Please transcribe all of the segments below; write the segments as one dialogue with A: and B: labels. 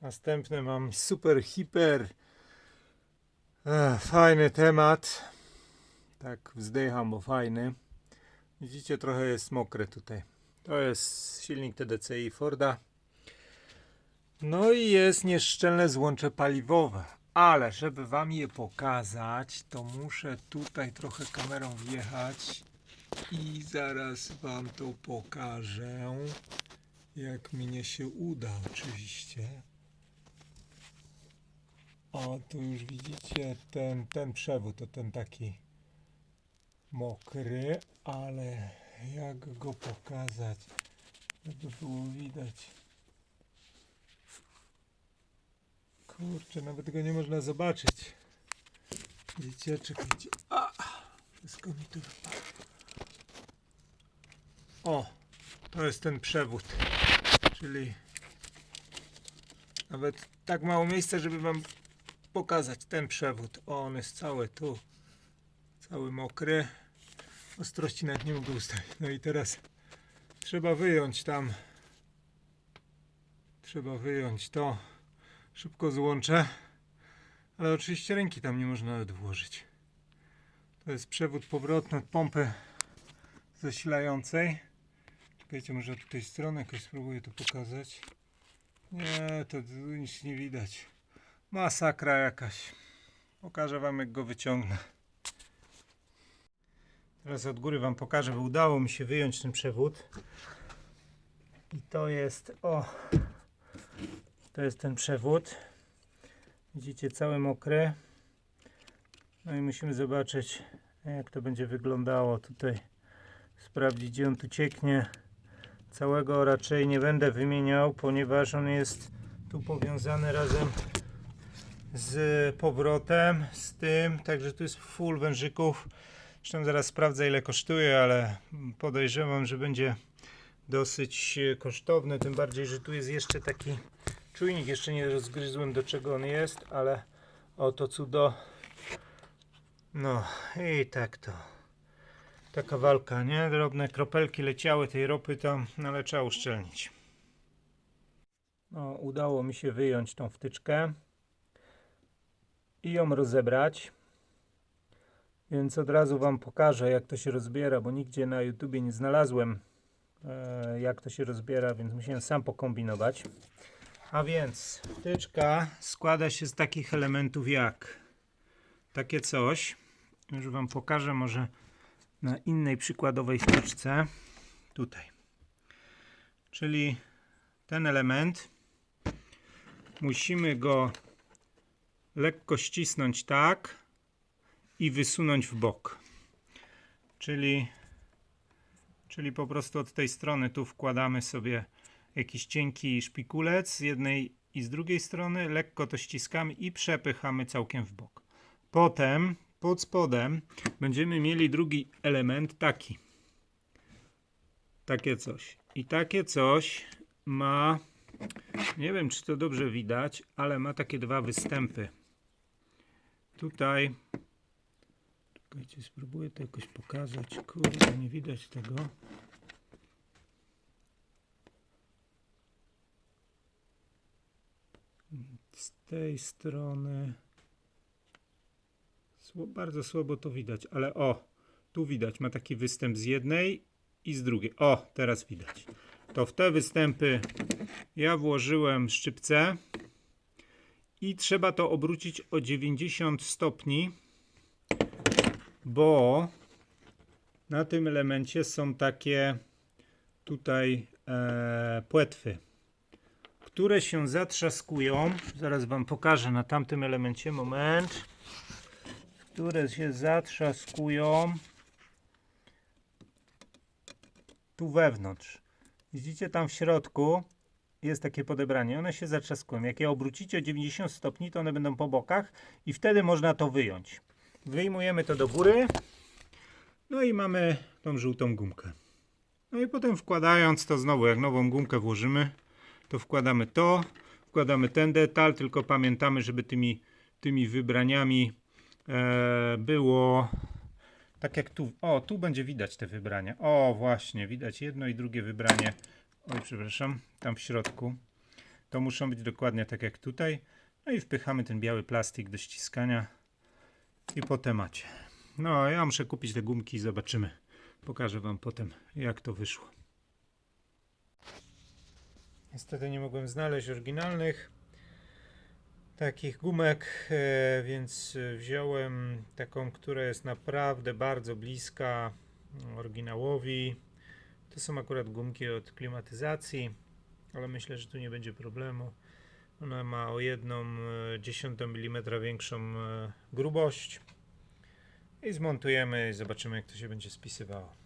A: Następny mam super, hiper e, fajny temat. Tak wzdycham, bo fajny. Widzicie, trochę jest mokre tutaj. To jest silnik TDCi Forda. No i jest nieszczelne złącze paliwowe. Ale żeby wam je pokazać, to muszę tutaj trochę kamerą wjechać i zaraz wam to pokażę. Jak mnie się uda, oczywiście. O, tu już widzicie ten, ten przewód, to ten taki mokry, ale jak go pokazać, żeby było widać. Kurczę, nawet go nie można zobaczyć. Widzicie, czekajcie. A, wszystko mi tu wypadło. O, to jest ten przewód, czyli nawet tak mało miejsca, żeby wam pokazać ten przewód. O, on jest cały tu, cały mokry. Ostrości nawet nie mogę ustawić. No i teraz trzeba wyjąć tam. Trzeba wyjąć to. Szybko złączę. Ale oczywiście ręki tam nie można nawet włożyć. To jest przewód powrotny od pompy zasilającej. Czekajcie, może od tej strony jakoś spróbuję to pokazać. Nie, to nic nie widać. Masakra jakaś. Pokażę wam jak go wyciągnę. Teraz od góry wam pokażę, bo udało mi się wyjąć ten przewód. I to jest, o, to jest ten przewód. Widzicie, cały mokry. No i musimy zobaczyć, jak to będzie wyglądało tutaj. Sprawdzić, gdzie on tu cieknie. Całego raczej nie będę wymieniał, ponieważ on jest tu powiązany razem z powrotem, z tym, także tu jest full wężyków. Zresztą zaraz sprawdzę ile kosztuje, ale podejrzewam, że będzie dosyć e, kosztowny, tym bardziej, że tu jest jeszcze taki czujnik, jeszcze nie rozgryzłem do czego on jest, ale oto cudo. No i tak to. Taka walka, nie? Drobne kropelki leciały tej ropy tam, no ale trzeba uszczelnić. No, udało mi się wyjąć tą wtyczkę i ją rozebrać. Więc od razu Wam pokażę, jak to się rozbiera, bo nigdzie na YouTubie nie znalazłem, e, jak to się rozbiera, więc musiałem sam pokombinować. A więc wtyczka składa się z takich elementów jak takie coś. Już Wam pokażę może na innej przykładowej wtyczce. Tutaj. Czyli ten element musimy go lekko ścisnąć tak i wysunąć w bok. Czyli, czyli po prostu od tej strony tu wkładamy sobie jakiś cienki szpikulec z jednej i z drugiej strony, lekko to ściskamy i przepychamy całkiem w bok. Potem pod spodem będziemy mieli drugi element taki. Takie coś. I takie coś ma, nie wiem czy to dobrze widać, ale ma takie dwa występy. Tutaj, czekajcie, spróbuję to jakoś pokazać. Kurde, nie widać tego. Z tej strony. Bardzo słabo to widać, ale o, tu widać, ma taki występ z jednej i z drugiej. O, teraz widać. To w te występy ja włożyłem szczypce i trzeba to obrócić o 90 stopni, bo na tym elemencie są takie tutaj e, płetwy, które się zatrzaskują. Zaraz Wam pokażę na tamtym elemencie. Moment które się zatrzaskują tu wewnątrz. Widzicie tam w środku jest takie podebranie. One się zatrzaskują. Jak je obrócicie o 90 stopni, to one będą po bokach i wtedy można to wyjąć. Wyjmujemy to do góry. No i mamy tą żółtą gumkę. No i potem wkładając to znowu, jak nową gumkę włożymy, to wkładamy to, wkładamy ten detal, tylko pamiętamy, żeby tymi, tymi wybraniami e, było tak jak tu. O, tu będzie widać te wybrania. O, właśnie, widać jedno i drugie wybranie. Oj, przepraszam, tam w środku. To muszą być dokładnie tak jak tutaj. No i wpychamy ten biały plastik do ściskania i po temacie. No, ja muszę kupić te gumki i zobaczymy. Pokażę Wam potem, jak to wyszło. Niestety nie mogłem znaleźć oryginalnych takich gumek, e, więc wziąłem taką, która jest naprawdę bardzo bliska oryginałowi. To są akurat gumki od klimatyzacji, ale myślę, że tu nie będzie problemu. Ona ma o 1 dziesiątą mm większą e, grubość. I zmontujemy i zobaczymy, jak to się będzie spisywało.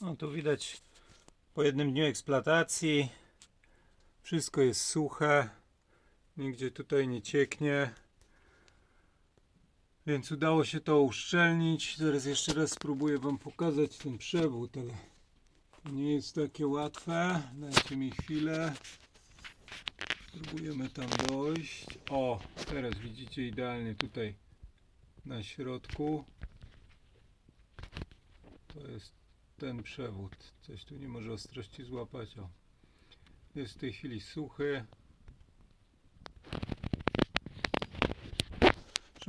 A: No tu widać po jednym dniu eksploatacji wszystko jest suche. Nigdzie tutaj nie cieknie. Więc udało się to uszczelnić. Teraz jeszcze raz spróbuję Wam pokazać ten przewód, ale to nie jest takie łatwe. Dajcie mi chwilę. Spróbujemy tam dojść. O, teraz widzicie idealnie tutaj na środku. To jest ten przewód. Coś tu nie może ostrości złapać. O. Jest w tej chwili suchy.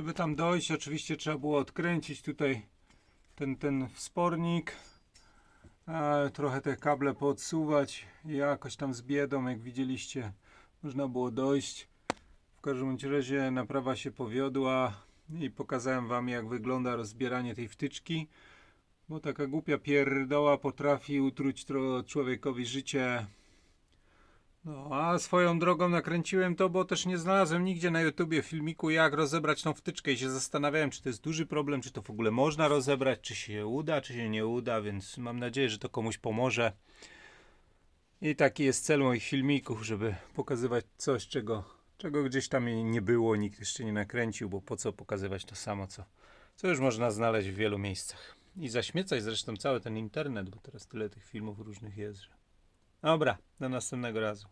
A: Żeby tam dojść, oczywiście trzeba było odkręcić tutaj ten, ten wspornik. A, trochę te kable podsuwać i jakoś tam z biedą, jak widzieliście, można było dojść. W każdym razie naprawa się powiodła i pokazałem wam jak wygląda rozbieranie tej wtyczki. Bo taka głupia pierdoła potrafi utruć człowiekowi życie. No, a swoją drogą nakręciłem to, bo też nie znalazłem nigdzie na YouTubie filmiku, jak rozebrać tą wtyczkę i się zastanawiałem, czy to jest duży problem, czy to w ogóle można rozebrać, czy się uda, czy się nie uda, więc mam nadzieję, że to komuś pomoże. I taki jest cel moich filmików, żeby pokazywać coś, czego, czego gdzieś tam nie było, nikt jeszcze nie nakręcił, bo po co pokazywać to samo, co, co już można znaleźć w wielu miejscach. I zaśmiecać zresztą cały ten internet, bo teraz tyle tych filmów różnych jest, że... Dobra, do następnego razu.